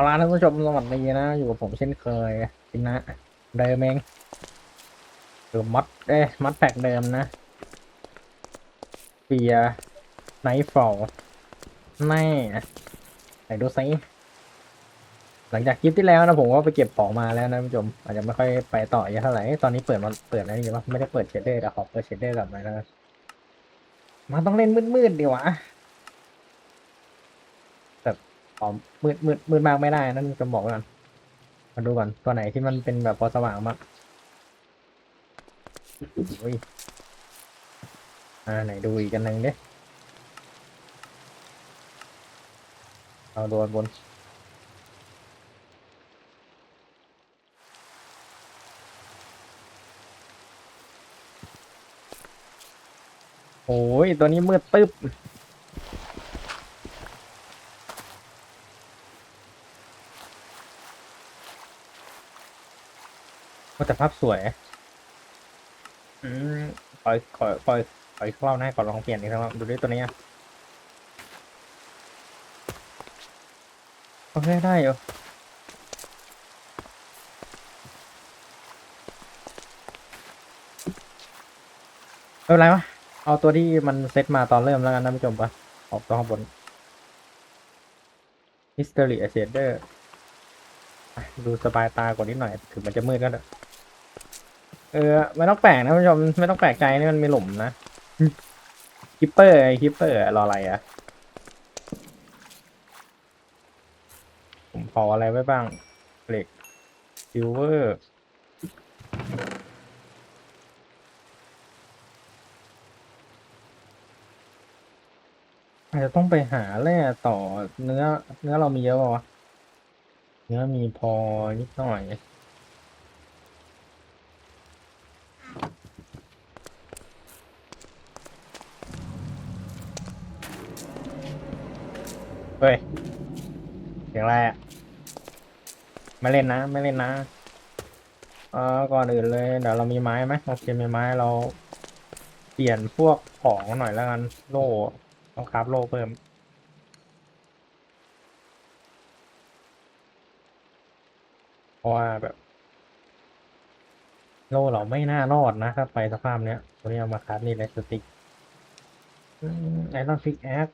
เอาล่ะท่านผู้ชมสวัสดีนะ อยู่กับผมเช่นเคยจินนะเดิมเองหรือมัดเอ้ยมัดแพ็กเดิมนะเปียไนท์ฟอลแน่ไหนดูซิหลังจากคลิปที่แล้วนะผมก็ไปเก็บของมาแล้วนะท่านผู้ชม อาจจะไม่ค่อยไปต่อเยอะเท่าไหร่ตอนนี้เปิดมันเปิดอะไรอยู่วะไม่ได้เปิดเชดเดอร์แต่ขอเปิดเชดเดอร์กลับหน่อยแล้วมันต้องเล่นมืดๆดีวะ อ๋อมืดมืดมืดมากไม่ได้นั่นจะบอกก่อนมาดูก่อนตัวไหนที่มันเป็นแบบพอสว่างมากอุ้ยอ่าไหนดูอีกกันหนึ่งดิเอาโดนบนโอ้ยตัวนี้มืดตึ๊บ ก็แต่ภาพสวย อืมคอยคอยคอยคอยเข้าหน้าก่อนลองเปลี่ยนอีกครั้งดูด้วยตัวนี้อะโอเคได้อยู่ไม่เป็นไรวะ เอาตัวที่มันเซตมาตอนเริ่มแล้วกันนะผู้ชมปะออกตัวข้างบน History a s e d e r ดูสบายตากว่านิดหน่อย ถึงมันจะมืดก็เถอะ เออไม่ต้องแปลกนะผู้ชมไม่ต้องแปลกใจนี่มันมีหลุมนะคิปเปอร์ไอคิปเปอร์รออะไรอะผมขออะไรไว้บ้างเหล็กซิลเวอร์อาจจะต้องไปหาแร่ต่อเนื้อ เนื้อเรามีเยอะป่าวะเนื้อมีพอนิดหน่อย เฮ้ยเสียงอะไรอะไม่เล่นนะ ไม่เล่นนะเออก่อนอื่นเลยเดี๋ยวเรามีไม้ไหมโอเคมีไม้เรา เปลี่ยนพวกของหน่อยแล้วกันโล่ต้องคราฟโล่เพิ่มเพราะว่าแบบโล่เราไม่น่ารอดนะถ้าไปสภาพเนี้ยตัวนี้เอามาคราฟนี่เลยสติ๊กไอรอนฟิกแอค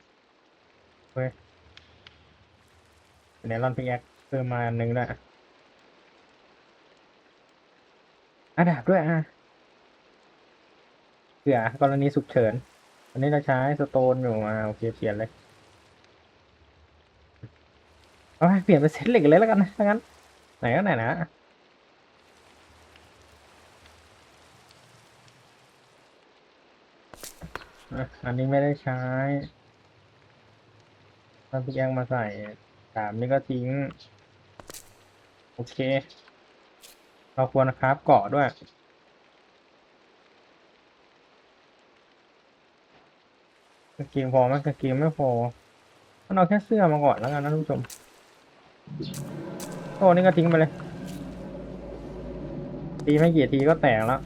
เว้ย เนลอนพิกแอคเพิ่มมาหนึ่งด้วยอะดาบด้วยอะเผื่อกรณีฉุกเฉิน อันนี้เราใช้สโตนอยู่อ่าโอเคเปลี่ยนเลยเอาไปเปลี่ยนเป็นเซตเหล็กเลยแล้วกันนะถ้างั้น ไหนก็ไหนนะอันนี้ไม่ได้ใช้ตอนพิกแอคมาใส่ สามนี่ก็ทิ้ง โอเค เราควรนะครับเกาะด้วยกางเกงพอไหมกางเกงไม่พอเอาแค่เสื้อมาก่อนแล้วกันนะทุกผู้ชมโอ้นี่ก็ทิ้งไปเลย ตีไม่กี่ทีก็แตกแล้ว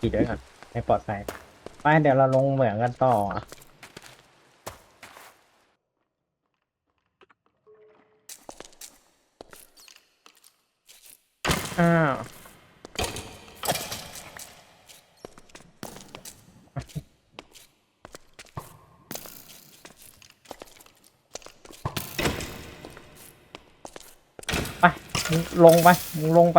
ปิดไว้ก่อนให้ปลอดภัยไปเดี๋ยวเราลงเหมืองกันต่อ อ้าวไปลงไปลงไป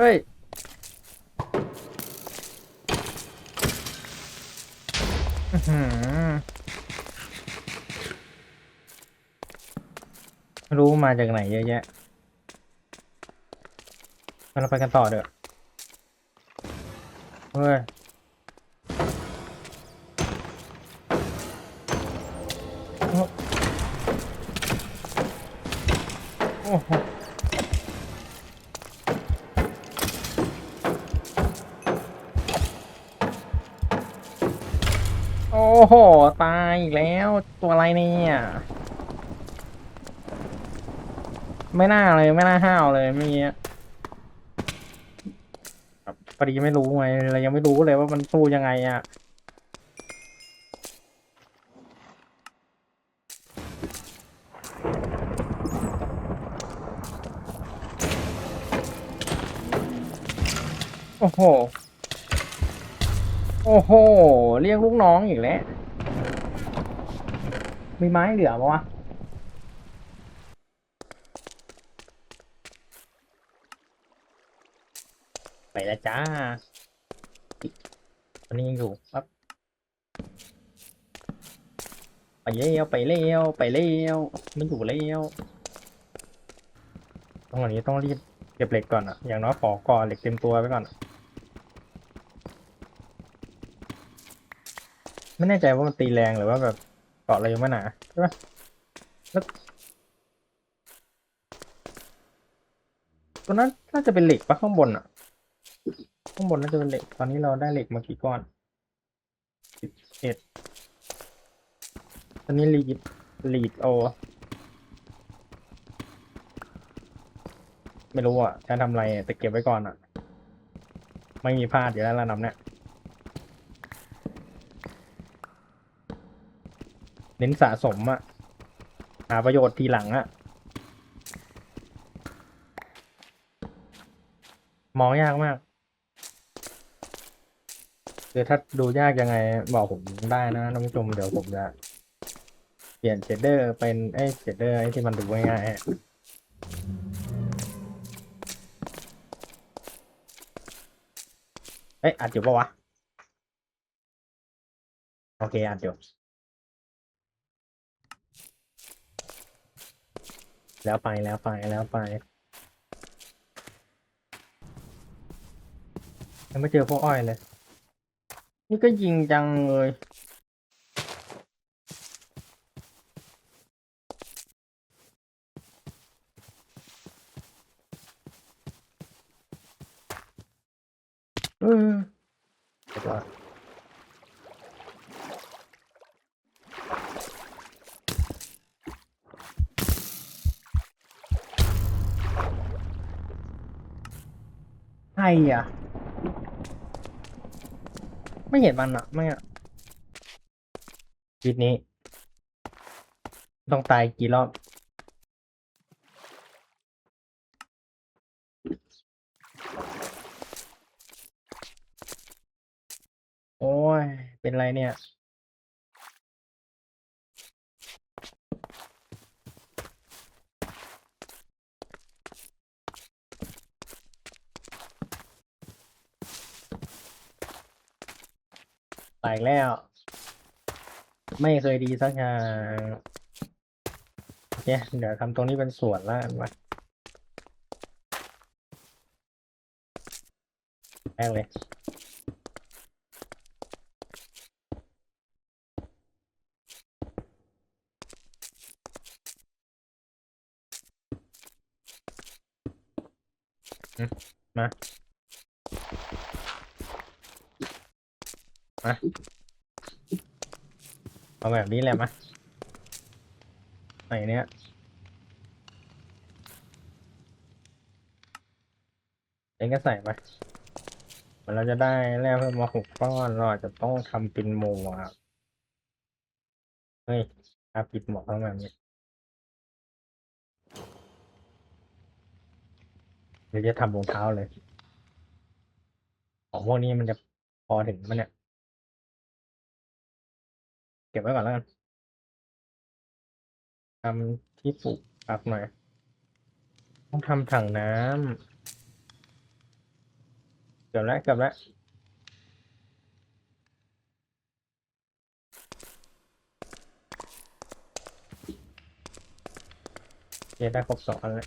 เฮ้ย อื้อหือไม่รู้มาจากไหนเยอะแยะงั้นเราไปกันต่อเด้อเฮ้ย โอ้โห โห ตายอีกแล้วตัวอะไรเนี่ยไม่น่าเลยไม่น่าห้าวเลยเมื่อกี้แบบพอดีไม่รู้ไงเรายังไม่รู้เลยว่ามันสู้ยังไงอะโอ้โห โอ้โห เรียกลูกน้องอีกแล้ว มีไม้เหลือปะวะ ไปแล้วจ้าตอนนี้ยังอยู่ปั๊บไปเลี้ยวไปเลี้ยวไปเลี้ยวไม่อยู่เลี้ยวตรงนี้ต้องรีบเก็บเหล็กก่อนอะอย่างน้อยขอก่อเหล็กเต็มตัวไว้ก่อนอะ ไม่แน่ใจว่ามันตีแรงหรือว่าแบบเกาะอะไรอยังไม่หนาใช่ปะแล้วตัวนั้นน่าจะเป็นเหล็กปะข้างบนอะข้างบนน่าจะเป็นเหล็ก ตอนนี้เราได้เหล็กมากี่ก้อนสิบเอ็ดตอนนี้ลีดลีดโอไม่รู้อะจะทำอะไรแต่เก็บไว้ก่อนอะ ไม่มีพลาดอยู่แล้วระดับเนี้ย เน้นสะสมอะหาประโยชน์ทีหลังอะมองยากมากคือถ้าดูยากยังไงบอกผมได้นะท่านผู้ชมเดี๋ยวผมจะ เปลี่ยนเชดเดอร์เป็นไอ้เชดเดอร์ไอ้ที่มันดูง่ายๆอเอ้ยอัดอยู่ปะวะ โอเค อัดอยู่ แล้วไปแล้วไปแล้วไปยังไม่เจอพวกอ้อยเลย นี่ก็ยิงจังเลย อะ ไม่เห็นมันอะไม่อะชีวิตนี้ ต้องตายกี่รอบโอ้ย เป็นไรเนี่ย อีกแล้ว ไม่เคยดีสักอย่างโอเคเดี๋ยวทำตรงนี้เป็นสวนละกันวะแรกเลยมา มาเอาแบบนี้แหละมาไหนเนี้ยเองก็ใส่ไปเดี๋ยวเราจะได้แร่เพิ่มมาหกก้อนเราอาจจะต้องทำเป็นหมวกเฮ้ยอาปิดหมวกเข้ามาแบบนี้เดี๋ยวจะทำรองเท้าเลยของพวกนี้มันจะพอถึงมันเนี่ย เก็บไว้ก่อนแล้วกันทำที่ปลูกผักหน่อย ต้องทำถังน้ำเกือบแล้วเกือบแล้วเคได้ครบสองอันแล้ว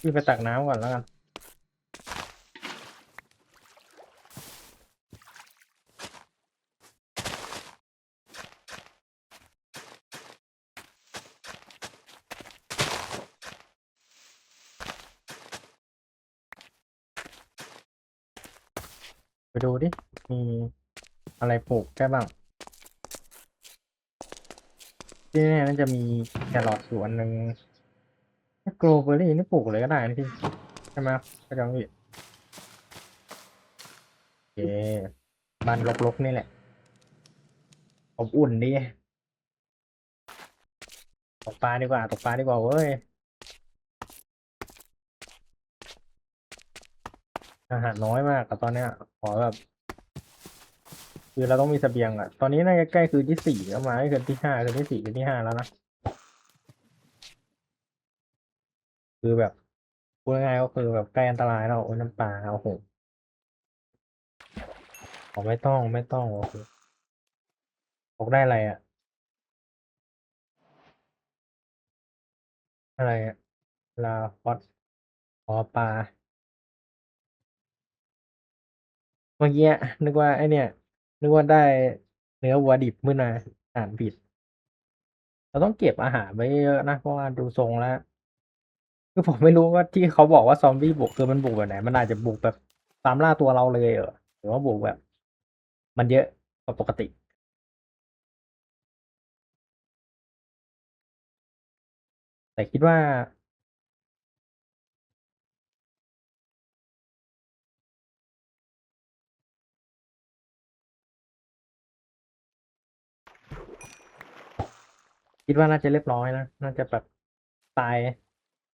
พี่ไปตักน้ำก่อนแล้วกัน ไปดูดิ มีอะไรปลูกได้บ้าง ที่นี่น่าจะมีแครอทอยู่อันหนึ่งโกลเบอรี่นี่ปลูกเลยก็ได้นะพี่ใช่ไหมกระจองหวีดเย้บ้านลกๆนี่แหละอบอุ่นดีตกปลาดีกว่าตกปลาดีกว่าเว้ย อาหารน้อยมากอะตอนเนี้ยขอแบบคือเราต้องมีเสบียงอะตอนนี้น่าจะใกล้คืนที่สี่แล้วมาให้คืนที่ห้าคืนที่สี่คืนที่ห้าแล้วนะคือแบบพูดง่ายก็คือแบบใกล้อันตรายแล้วโอ้ยน้ำปลาโอ้โหอ๋อไม่ต้องไม่ต้องโอเคตกได้อะไรอะอะไรอะลาฟอสอ๋อปลา เมื่อกี้นึกว่าไอเนี่ย นึกว่าได้เนื้อวัวดิบมื่อนาอ่านผิด เราต้องเก็บอาหารไว้เยอะนะเพราะว่าดูทรงแล้วคือผมไม่รู้ว่าที่เขาบอกว่าซอมบี้บุกคือมันบุกแบบไหน มันอาจจะบุกแบบตามล่าตัวเราเลยเหรอหรือว่าบุกแบบ มันเยอะกว่าปกติแต่คิดว่า คิดว่าน่าจะเรียบร้อยนะ น่าจะแบบตาย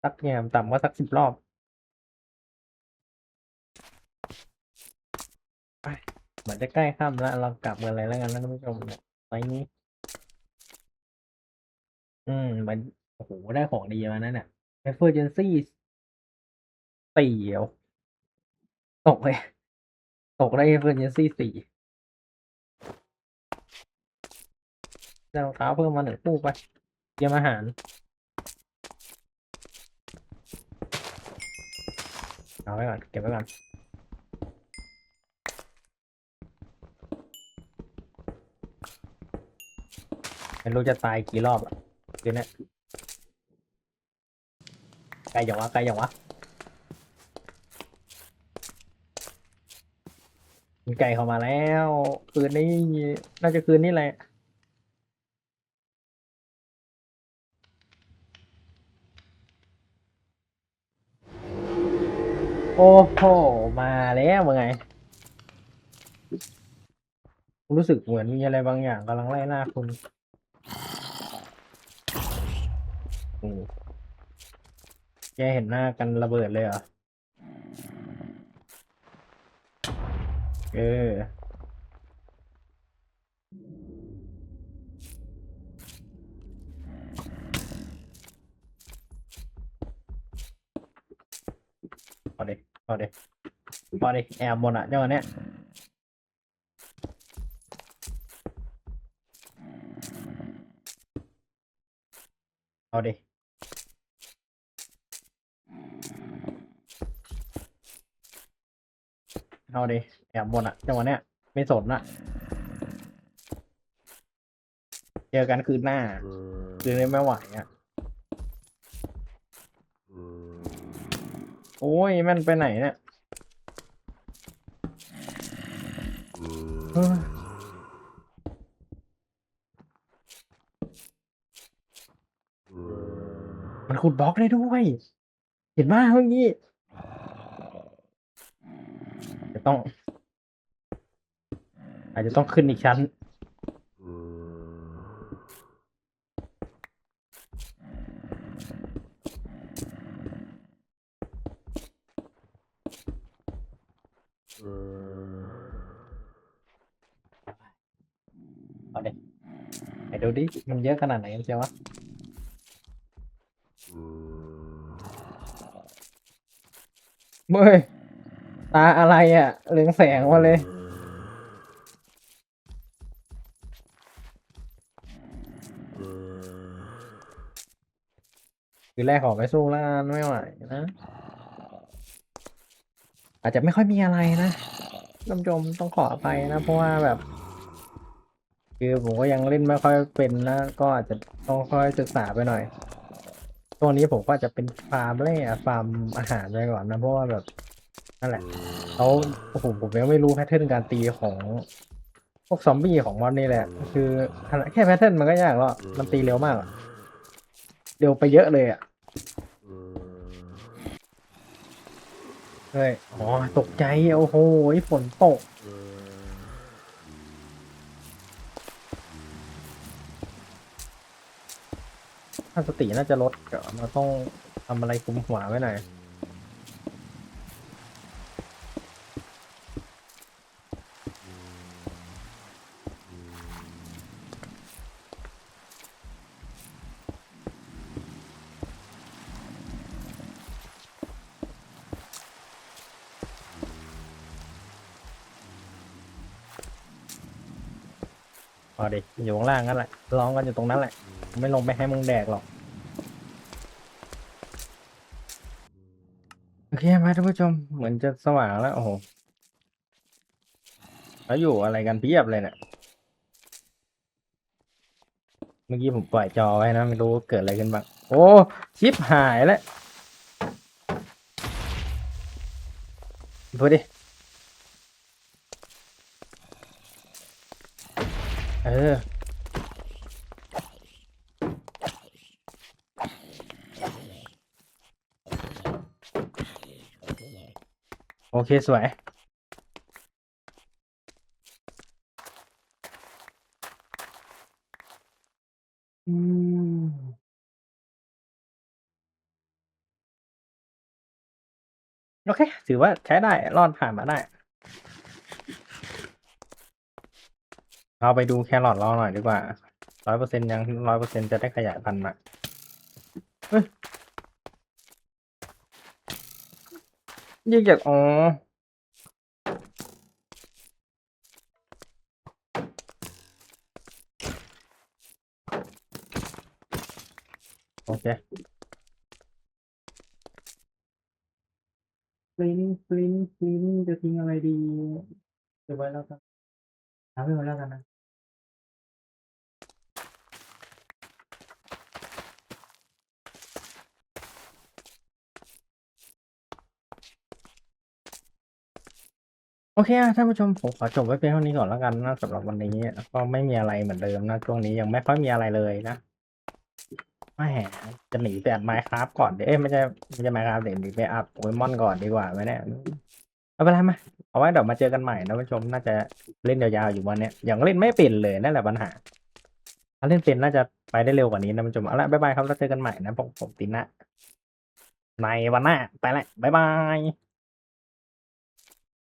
สักเนี่ยต่ำกว่าสักสิบรอบไปเหมือนจะใกล้ค่ำแล้วเรากลับกันเลยแล้วกันนะท่านผู้ชมเนี่ยไฟล์นี้ อืมมันโอ้โหได้ของดีมานั่นน่ะเอเฟอร์เจนซี่สี่เหรอตกเลย ตกได้เอเฟอร์เจนซี่สี่ ได้รองเท้าเพิ่มมาหนึ่งคู่ไปเตรียมอาหารเอาไว้ก่อนเก็บไว้ก่อนไม่รู้จะตายกี่รอบอะคืนนี้ไกลอย่างวะไกลอย่างวะมีไก่เข้ามาแล้ว คืนนี้น่าจะคืนนี้แหละ โอ้โห มาแล้วว่าไง รู้สึกเหมือนมีอะไรบางอย่างกำลังไล่ล่าคุณอืมแกเห็นหน้ากันระเบิดเลยเหรอ เออ เอาดิเอาดิเอาดิแอบหมดอะเจ้าอันเนี้ยเอาดิเอาดิแอบหมดอะจังหวะเนี้ยไม่สนอะ เจอกันคืนหน้า คืนนี้ไม่ไหวอะ โอ้ยมันไปไหนเนี่ยมันขุดบล็อกได้ด้วย เห็นมากเมื่อกี้จะต้อง อาจจะต้องขึ้นอีกชั้น เอาเด็ไป ดูดิ มันเยอะขนาดไหนกันเชียวะเมื่อยตาอะไรอะเรืองแสงมาเลย คือแรกขอไปสู้แล้วกันไม่ไหวนะ อาจจะไม่ค่อยมีอะไรนะท่านผู้ชมต้องขออภัยนะ เพราะว่าแบบ คือผมก็ยังเล่นไม่ค่อยเป็นนะก็อาจจะต้องค่อยศึกษาไปหน่อยช่วงนี้ผมก็อาจะเป็นฟาร์มแร่ฟาร์มอาหารไปก่อนนะเพราะว่าแบบนั่นแหละเขาโอ้โหผมยังไม่รู้แพทเทิร์นการตีของพวกซอมบี้ของมอนนี่แหละ คือแค่แพทเทิร์นมันก็ยากแล้วมันตีเร็วมากเร็วไปเยอะเลยอะเฮ้ยอ๋อตกใจโอ้โหฝนตกาสติน่าจะลดเดี๋ยวเราต้องทำอะไรคุมหัวไว้หน่อยพอดิอยู่ข้างล่างนั่นแหละร้องกันอยู่ตรงนั้นแหละ ไม่ลงไปให้มึงแดกหรอก โอ เคไหมท่านผู้ชม เหมือนจะสว่างแล้ว โอ้โห แล้วอยู่อะไรกันเพียบเลยเนี่ย เมื่อกี้ผมปล่อยจอไว้นะ ไม่รู้เกิดอะไรขึ้นบ้าง โอ้ ชิปหายแล้วพูดดิ เออ เค สวย อืมโอเค ถือว่าใช้ได้ รอดผ่านมาได้ เราไปดูแครอทเราหน่อยดีกว่าร้อยเปอร์เซ็นยังร้อยเปอร์เซ็นจะได้ขยายพันธุ์มาเฮ้ ยิงจากอ๋อโอเคฟลินฟลินฟลินจะทิ้งอะไรดีเก็บไว้แล้วกันเอาไว้ไว้แล้วกันนะ โอเคท่านผู้ชมผมขอจบไว้เพียงเท่านี้ก่อนแล้วกันนะสำหรับวันนี้ก็ไม่มีอะไรเหมือนเดิมนะช่วงนี้ยังไม่ค่อยมีอะไรเลยนะไม่แหมจะหนีไปอัดไมค์ครับก่อนเดี๋ยวเอ้ไม่ใช่ไม่ใช่ไมค์ครับเดี๋ยวหนีไปอัดโปเกมอนก่อนดีกว่าไหมเนี่ยเอาไปไรมาเอาไว้เดี๋ยวมาเจอกันใหม่นะท่านผู้ชมน่าจะเล่นยาวๆอยู่วันนี้ยยังเล่นไม่เป็นเลยนั่นแหละปัญหาถ้าเล่นเป็นน่าจะไปได้เร็วกว่านี้นะท่านผู้ชมเอาละบ๊ายบายครับแล้วเจอกันใหม่นะผมผมตินะในวันหน้าไปละบ๊ายบาย